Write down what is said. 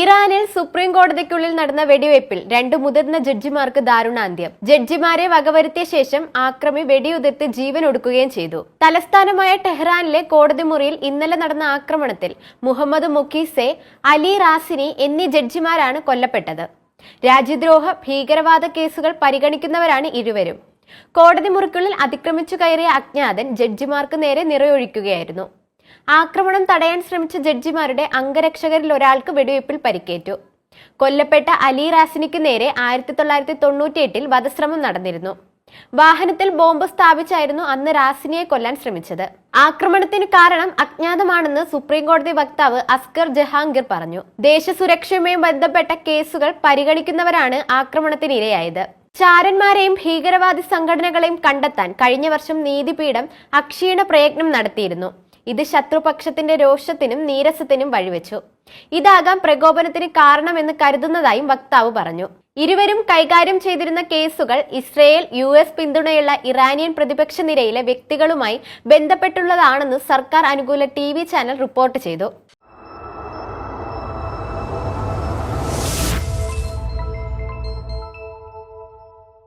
ഇറാനിൽ സുപ്രീം കോടതിക്കുള്ളിൽ നടന്ന വെടിവയ്പിൽ രണ്ട് മുതിർന്ന ജഡ്ജിമാർക്ക് ദാരുണാന്ത്യം. ജഡ്ജിമാരെ വകവരുത്തിയ ശേഷം ആക്രമി വെടിയുതിർത്ത് ജീവൻ ഒടുക്കുകയും ചെയ്തു. തലസ്ഥാനമായ ടെഹ്റാനിലെ കോടതി മുറിയിൽ ഇന്നലെ നടന്ന ആക്രമണത്തിൽ മുഹമ്മദ് മുഖീസെ അലി റാസിനി എന്നീ ജഡ്ജിമാരാണ് കൊല്ലപ്പെട്ടത്. രാജ്യദ്രോഹ ഭീകരവാദ കേസുകൾ പരിഗണിക്കുന്നവരാണ് ഇരുവരും. കോടതി മുറിക്കുള്ളിൽ അതിക്രമിച്ചു കയറിയ അജ്ഞാതൻ ജഡ്ജിമാർക്ക് നേരെ നിറയൊഴിക്കുകയായിരുന്നു. ആക്രമണം തടയാൻ ശ്രമിച്ച ജഡ്ജിമാരുടെ അംഗരക്ഷകരിൽ ഒരാൾക്ക് വെടിവയ്പിൽ പരിക്കേറ്റു. കൊല്ലപ്പെട്ട അലി റാസിനിക്ക് നേരെ ആയിരത്തി തൊള്ളായിരത്തി തൊണ്ണൂറ്റിയെട്ടിൽ വധശ്രമം നടന്നിരുന്നു. വാഹനത്തിൽ ബോംബ് സ്ഥാപിച്ചായിരുന്നു അന്ന് റാസിനിയെ കൊല്ലാൻ ശ്രമിച്ചത്. ആക്രമണത്തിന് കാരണം അജ്ഞാതമാണെന്ന് സുപ്രീം കോടതി വക്താവ് അസ്കർ ജഹാംഗീർ പറഞ്ഞു. ദേശസുരക്ഷയുമായി ബന്ധപ്പെട്ട കേസുകൾ പരിഗണിക്കുന്നവരാണ് ആക്രമണത്തിന് ഇരയായത് ചാരന്മാരെയും ഭീകരവാദി സംഘടനകളെയും കണ്ടെത്താൻ കഴിഞ്ഞ വർഷം നീതിപീഠം അക്ഷീണ പ്രയത്നം നടത്തിയിരുന്നു. ഇത് ശത്രുപക്ഷത്തിന്റെ രോഷത്തിനും നീരസത്തിനും വഴിവെച്ചു. ഇതാകാം പ്രകോപനത്തിന് കാരണമെന്ന് കരുതുന്നതായും വക്താവ് പറഞ്ഞു. ഇരുവരും കൈകാര്യം ചെയ്തിരുന്ന കേസുകൾ ഇസ്രയേൽ യു എസ് പിന്തുണയുള്ള ഇറാനിയൻ പ്രതിപക്ഷ നിരയിലെ വ്യക്തികളുമായി ബന്ധപ്പെട്ടുള്ളതാണെന്ന് സർക്കാർ അനുകൂല ടി ചാനൽ റിപ്പോർട്ട് ചെയ്തു.